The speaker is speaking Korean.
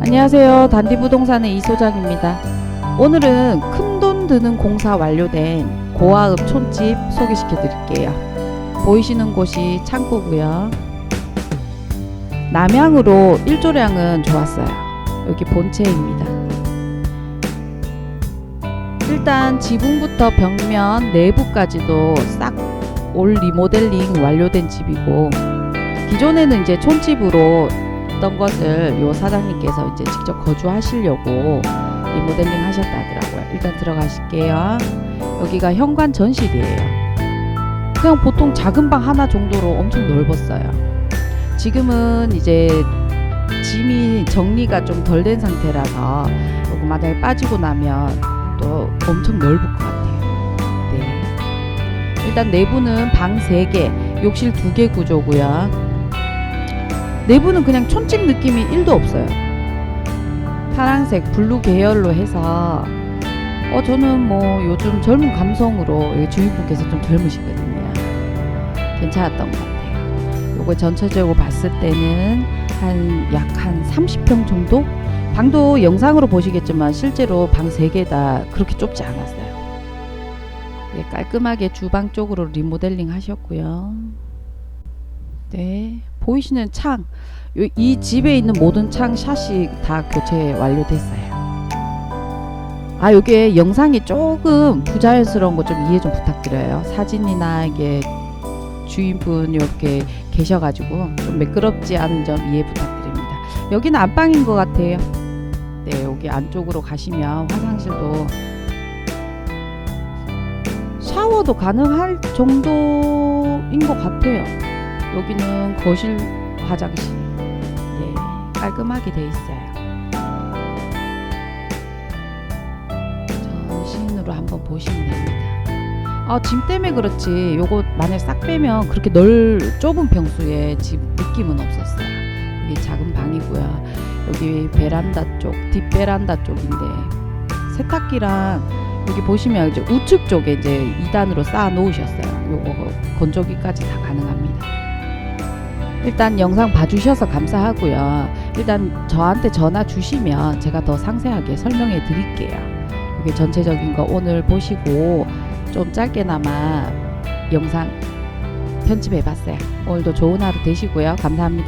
안녕하세요. 단디부동산의 이소장입니다. 오늘은 큰 돈 드는 공사 완료된 고아읍 촌집 소개시켜 드릴게요. 보이시는 곳이 창고고요. 남향으로 일조량은 좋았어요. 여기 본체입니다. 일단 지붕부터 벽면 내부까지도 싹 올 리모델링 완료된 집이고 기존에는 이제 촌집으로 있던 것을 요 사장님께서 이제 직접 거주하시려고 리모델링 하셨다 하더라고요. 일단 들어가실게요. 여기가 현관 전실이에요. 그냥 보통 작은 방 하나 정도로 엄청 넓었어요. 지금은 이제 짐이 정리가 좀 덜 된 상태라서 요거 만약에 빠지고 나면 또 엄청 넓을 것 같아요. 네. 일단 내부는 방 3개, 욕실 2개 구조고요. 내부는 그냥 촌집 느낌이 1도 없어요. 파란색, 블루 계열로 해서 어 저는 뭐 요즘 젊은 감성으로 주인분께서 좀 젊으시거든요. 괜찮았던 것 같아요. 요거 전체적으로 봤을 때는 한 약한 30평 정도? 방도 영상으로 보시겠지만 실제로 방 3개 다 그렇게 좁지 않았어요. 예, 깔끔하게 주방 쪽으로 리모델링 하셨고요. 네, 보이시는 창, 요- 이 집에 있는 모든 창 샷이 다 교체 완료됐어요. 아, 요게 영상이 조금 부자연스러운 거 좀 이해 좀 부탁드려요. 사진이나 이게 주인분 이렇게 계셔가지고 좀 매끄럽지 않은 점 이해 부탁드립니다. 여기는 안방인 것 같아요. 네, 여기 안쪽으로 가시면 화장실도 샤워도 가능할 정도인 것 같아요. 여기는 거실 화장실. 네, 깔끔하게 돼 있어요. 전신으로 한번 보시면 됩니다. 아, 짐 때문에 그렇지. 요거 만약 싹 빼면 그렇게 넓 좁은 평수의 집 느낌은 없었어요. 여기 작은 방이고요. 여기 베란다 쪽, 뒷 베란다 쪽인데 세탁기랑 여기 보시면 이제 우측 쪽에 이제 2단으로 쌓아 놓으셨어요. 요거 건조기까지 다 가능합니다. 일단 영상 봐주셔서 감사하고요. 일단 저한테 전화 주시면 제가 더 상세하게 설명해 드릴게요. 이게 전체적인 거 오늘 보시고 좀 짧게나마 영상 편집해 봤어요. 오늘도 좋은 하루 되시고요. 감사합니다.